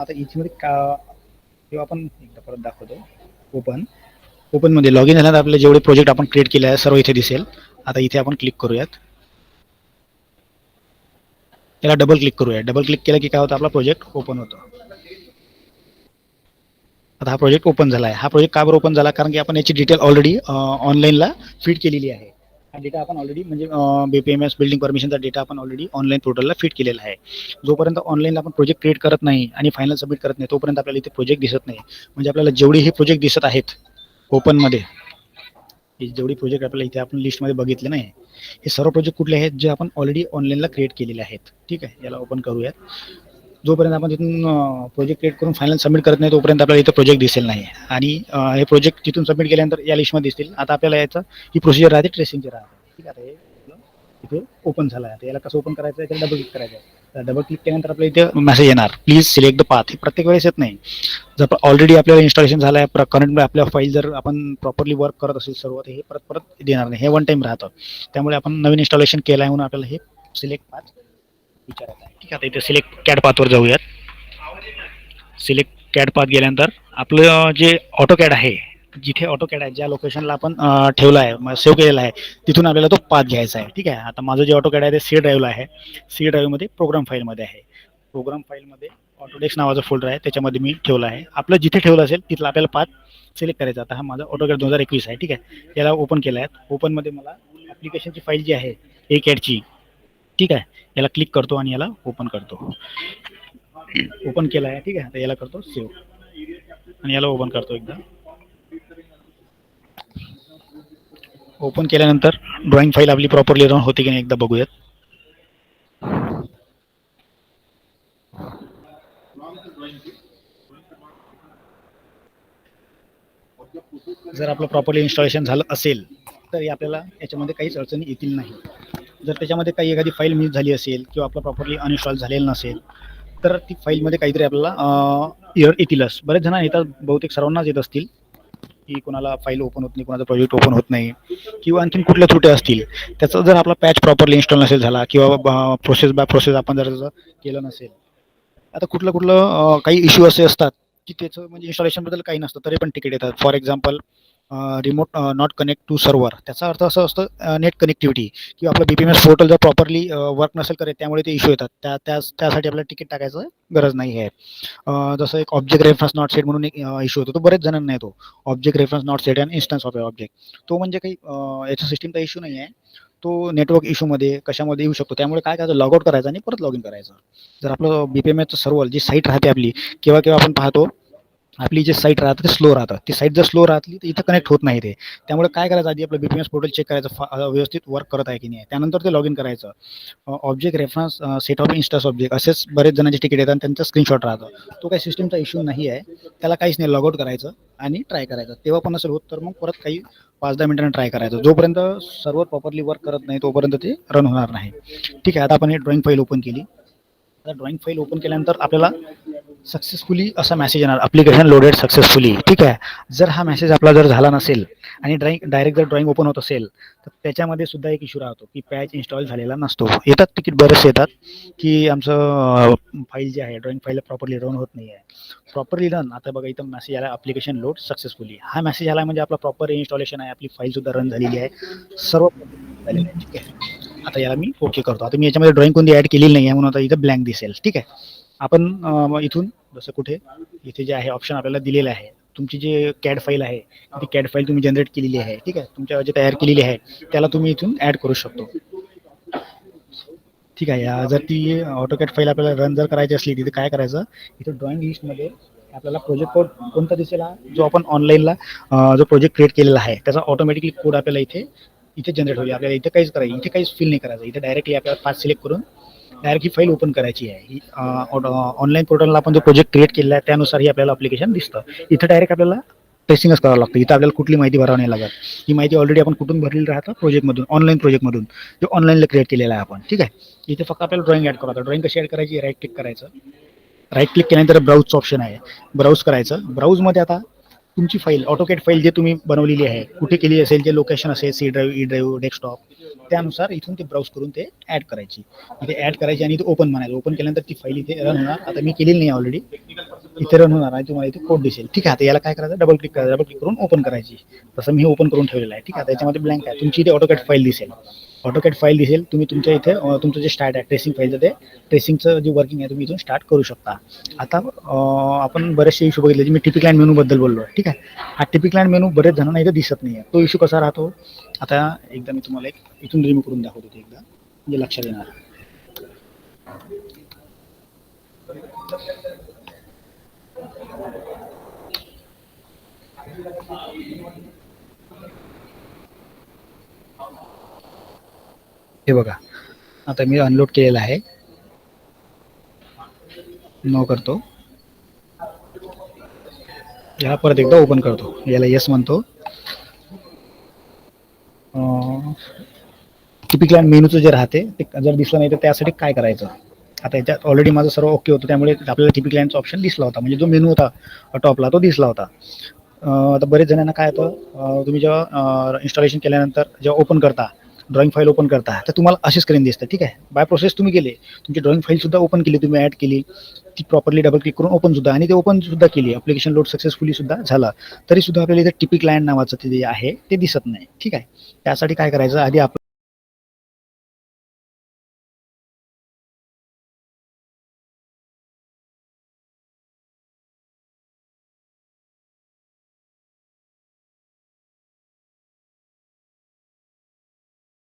आता इथमध्ये का तेव्हा आपण एकदा परत दाखवतो. ओपन ओपनमध्ये लॉग इन झाल्यानंतर आपले जेवढे प्रोजेक्ट आपण क्रिएट केले आहे सर्व इथे दिसेल. आता इथे आपण क्लिक करूयात. त्याला डबल क्लिक करूया डबल क्लिक केलं की काय होतं? आपला प्रोजेक्ट ओपन होतो. आता हा प्रोजेक्ट ओपन झाला आहे हा प्रोजेक्ट का बरं ओपन झाला? कारण की आपण याची डिटेल ऑलरेडी ऑनलाईनला फीड केलेली आहे. डेटा आपण ऑलरेडी म्हणजे B P M S building परमिशनचा data आपण ऑलरेडी ऑनलाईन पोर्टलला फिट केलेला आहे. जोपर्यंत ऑनलाईन आपण प्रोजेक्ट क्रिएट करत नाही आणि फायनल सबमिट करत नाही तोपर्यंत आपल्याला इथे प्रोजेक्ट दिसत नाही. म्हणजे आपल्याला जेवढे हे प्रोजेक्ट दिसत आहेत ओपनमध्ये जेवढी प्रोजेक्ट आपल्याला इथे आपण लिस्टमध्ये बघितले नाही हे सर्व प्रोजेक्ट कुठले आहेत जे आपण ऑलरेडी ऑनलाईनला क्रिएट केलेले आहेत. ठीक आहे याला ओपन करूयात. जोपर्यंत आपण तिथून प्रोजेक्ट क्रिएट करून फायनल सबमिट करत नाही तोपर्यंत आपल्याला इथे प्रोजेक्ट दिसेल नाही. आणि हे प्रोजेक्ट तिथून सबमिट केल्यानंतर या लिस्टमध्ये दिसतील. आता आपल्याला याचं ही प्रोसिजर राहते ट्रेसिंगची राहते. ठीक आहे आता हे आपलं इथे ओपन झालं आहे. आता याला कसं ओपन करायचं आहे त्याला डबल क्लिक करायचं आहे. डबल क्लिक केल्यानंतर आपल्या इथे मेसेज येणार. प्लीज सिलेक्ट द पाथ हे प्रत्येक वेळेस येत नाही. जर ऑलरेडी आपल्याला इन्स्टॉलेशन झालं आहे करंट आपल्या फाईल जर आपण प्रॉपरली वर्क करत असेल सर्व हे परत परत देणार नाही. हे वन टाइम राहतं. त्यामुळे आपण नवीन इन्स्टॉलेशन केलं आहे म्हणून आपल्याला हे सिलेक्ट पाथ विचारत आहे. ठीक आहे इथे सिलेक्ट कॅड पाथवर जाऊयात. सिलेक्ट कॅड पाथ गेल्यानंतर आपलं जे ऑटो कॅड आहे जिथे ऑटो कॅड आहे ज्या लोकेशनला आपण ठेवला आहे सेव्ह केलेला आहे तिथून आपल्याला तो पाथ घ्यायचा आहे. ठीक आहे आता माझं जे ऑटो कॅड आहे ते सी ड्राईव्हला आहे. सी ड्राईव्हमध्ये प्रोग्राम फाईलमध्ये आहे. प्रोग्राम फाईलमध्ये ऑटोडेक्स नावाचा फोल्डर आहे त्याच्यामध्ये मी ठेवला आहे. आपलं जिथे ठेवलं असेल तिथला आपल्याला पाथ सिलेक्ट करायचा आता हा माझा ऑटोकॅड दोन हजार एकवीस आहे. ठीक आहे याला ओपन केला आहे. ओपनमध्ये मला ॲप्लिकेशनची फाईल जी आहे ए कॅडची ठीक आहे याला क्लिक करतो आणि याला ओपन करतो. ओपन केला आहे ठीक आहे. आता याला करतो सेव्ह आणि याला ओपन करतो एकदा. ओपन केल्यानंतर ड्रॉइंग फाईल आपली प्रॉपरली रन होते की नाही एकदा बघूयात. जर आपलं प्रॉपरली इन्स्टॉलेशन झालं असेल तर आपल्याला याच्यामध्ये काहीच अडचणी येतील नाही. जर त्याच्यामध्ये काही एखादी फाईल मिस झाली असेल किंवा आपलं प्रॉपरली अनइन्स्टॉल झालेलं नसेल तर ती फाईलमध्ये काहीतरी आपल्याला इयर येतीलच बरेच जण येतात बहुतेक सर्वांनाच येत असतील की कोणाला फाईल ओपन होत नाही कोणाचा प्रोजेक्ट ओपन होत नाही किंवा आणखीन कुठल्या त्रुट्या असतील. त्याचा जर आपला पॅच प्रॉपरली इन्स्टॉल नसेल झाला किंवा प्रोसेस बाय प्रोसेस आपण जर त्याचं केलं नसेल आता कुठलं कुठलं काही इश्यू असे असतात की त्याचं म्हणजे इन्स्टॉलेशनबद्दल काही नसतं तरी पण तिकीट येतात. For example remote not connect to server त्याचा अर्थ असं असतं नेट कनेक्टिव्हिटी किंवा आपलं B P M S portal जर प्रॉपरली वर्क नसेल करत त्यामुळे ते इश्यू येतात. त्या त्या त्यासाठी आपल्याला तिकीट टाकायचं गरज नाही आहे. जसं एक ऑब्जेक्ट रेफरन्स नॉट सेट म्हणून एक इश्यू होतो तो बरेच जणांना येतो. Object reference not set and instance of object तो म्हणजे काही अं, याचा सिस्टीमचा इश्यू नाही आहे तो नेटवर्क इश्यूमध्ये कशामध्ये येऊ शकतो त्यामुळे काय करायचं लॉग आउट करायचं आणि परत लॉग इन करायचं. जर आपलं बी पी एम एसचं सर्व्हर जी साईट राहते आपली केव्हा केव्हा आपण पाहतो आपली जे साईट राहतं ते स्लो राहतं ती साईट जर स्लो राहतली तर इथं कनेक्ट होत नाही ते. त्यामुळे काय करायचं आधी आपलं बीपीएस पोर्टल चेक करायचं व्यवस्थित वर्क करत आहे की नाही. त्यानंतर ते लॉग इन करायचं object reference set of instance object असेच बरेच जणांचे तिकीट येतात त्यांचा स्क्रीनशॉट राहतं. तो काही सिस्टीमचा इश्यू नाही आहे. त्याला काहीच नाही. लॉगआउट करायचं आणि ट्राय करायचं. तेव्हा पण असेल होत तर मग परत काही पाच दहा मिनिटांनी ट्राय करायचं. जोपर्यंत सर्व प्रॉपरली वर्क करत नाही तोपर्यंत ते रन होणार नाही. ठीक आहे आता आपण हे ड्रॉइंग फाईल ओपन केली. आता ड्रॉइंग फाईल ओपन केल्यानंतर आपल्याला सक्सेसफुली असा मेसेज येणार. अप्लिकेशन लोडेड सक्सेसफुली ठीक आहे? जर हा मेसेज आपला जर झाला नसेल आणि ड्रॉइंग डायरेक्ट जर ड्रॉइंग ओपन होत असेल तर त्याच्यामध्ये सुद्धा एक इश्यू राहतो की पॅच इन्स्टॉल झालेला नसतो. येतात तिकीट बरेचसे येतात की आमचं फाईल जे आहे ड्रॉइंग फाईल प्रॉपरली रन होत नाही आहे प्रॉपरली रन आता बघा इथं मेसेज आला अप्लिकेशन लोड सक्सेसफुली हा मेसेज आला म्हणजे आपला प्रॉपर इन्स्टॉलेशन आहे आपली फाईल सुद्धा रन झालेली आहे. सर्व आहे ठीक आहे आता याला मी ओके करतो. आता मी याच्यामध्ये ड्रॉइंग कोणती ॲड केलेली नाही आहे म्हणून आता इथं ब्लँक दिसेल. ठीक आहे? आपण इथून जसं कुठे इथे जे आहे ऑप्शन आपल्याला दिलेलं आहे. तुमची जे कॅड फाईल आहे ती कॅड फाईल तुम्ही जनरेट केलेली आहे ठीक आहे? तुमच्या जे तयार केलेली आहे त्याला तुम्ही इथून ॲड करू शकतो. ठीक आहे या जर ती ऑटोकॅट फाईल आपल्याला रन जर करायची असली तिथे काय करायचं? इथे ड्रॉइंग लिस्टमध्ये आपल्याला प्रोजेक्ट कोड कोणता दिसेल जो आपण ऑनलाईनला जो प्रोजेक्ट क्रिएट केलेला आहे त्याचा ऑटोमॅटिकली कोड आपल्याला इथे इथे जनरेट होईल. आपल्याला इथे काहीच करायचं इथे काहीच फील नाही करायचं. इथे डायरेक्टली आपल्याला पाच सिलेक्ट करून डायरेक्ट ही फाईल ओपन करायची आहे. ही ऑनलाईन पोर्टलला आपण जो प्रोजेक्ट क्रिएट केलेला आहे त्यानुसार ही आपल्याला अप्लिकेशन दिसतं. इथं डायरेक्ट आपल्याला टेस्टिंगच करावं लागतं. इथं आपल्याला कुठली माहिती भरावं नाही लागत. ही माहिती ऑलरेडी आपण कुठून भरलेली राहतं? प्रोजेक्टमधून ऑनलाईन प्रोजेक्टमधून जो ऑनलाईनला क्रिएट केलेला आहे आपण. ठीक आहे? इथे फक्त आपल्याला ड्रॉइंग ॲड करायचं ड्रॉइंग कशी ॲड करायची? राईट क्लिक करायचं. राईट क्लिक केल्यानंतर ब्राउजचं ऑप्शन आहे. ब्राउज करायचं. ब्राउजमध्ये आता तुमची फाईल ऑटोकेट फाईल जे तुम्ही बनवलेली आहे कुठे केली असेल जे लोकेशन असेल C drive E drive desktop त्यानुसार इथून ते ब्राउज करून ते ऍड करायची. इथे ऍड करायची आणि इथे ओपन म्हणायचं. ओपन केल्यानंतर ती फाईल इथे रन होणार. आता मी केलेली नाही ऑलरेडी इथे रन होणार आणि तुम्हाला इथे कोड दिसेल. ठीक आहे आता याला काय करायचं? डबल क्लिक करायचं. डबल क्लिक करून ओपन करायची. तसं मी ओपन करून ठेवलेलं आहे. ठीक आहे त्याच्यामध्ये ब्लँक आहे. तुमची इथे ऑटोकॅट फाईल दिसेल. ऑटोकॅट फाईल दिसेल तुम्ही तुमच्या इथे तुमचं जे स्टार्ट आहे ट्रेसिंग फाईलचं ते ट्रेसिंगचं जे वर्किंग आहे तुम्ही इथून स्टार्ट करू शकता. आता आपण बरेचसे इशू बघितले जे मी टिपिक लाईन मेनूबद्दल बोललो ठीक आहे? हा टिपिक लाईन मेनू बरेच जणांना इथे दिसत नाही आहे तो इशू कसा राहतो? आता एकदा मी तुम्हाला एक इथून रिमूव्ह करून दाखवतो ते एकदा म्हणजे लक्षात येणार. हे बघा. आता मी अनलोड केलेलं आहे. नो करतो. याला परत एकदा ओपन करतो. याला येस म्हणतो. टिपिकल मेनूचं जे राहते ते जर दिसलं नाही तर त्यासाठी काय करायचं? आता याच्यात ऑलरेडी माझं सर्व ओके होतं. त्यामुळे आपल्याला टिपिक लाईनचा ऑप्शन दिसला होता. म्हणजे जो मेनू होता टॉपला तो दिसला होता. आता बरेच जणांना काय होतं तुम्ही जेव्हा इन्स्टॉलेशन केल्यानंतर जेव्हा ओपन करता ड्रॉइंग फाईल ओपन करता तर तुम्हाला अशी स्क्रीन दिसते ठीक आहे? बाय प्रोसेस तुम्ही केले. तुमची ड्रॉइंग फाईल सुद्धा ओपन केली तुम्ही ॲड केली. ती प्रॉपरली डबल क्लिक करून ओपन सुद्धा. आणि ते ओपन सुद्धा केली. अप्लिकेशन लोड सक्सेसफुली सुद्धा झाला. तरी सुद्धा आपल्याला इथे टिपिक लाईन नावाचं ते जे आहे ते दिसत नाही. ठीक आहे? त्यासाठी काय करायचं? आधी आपण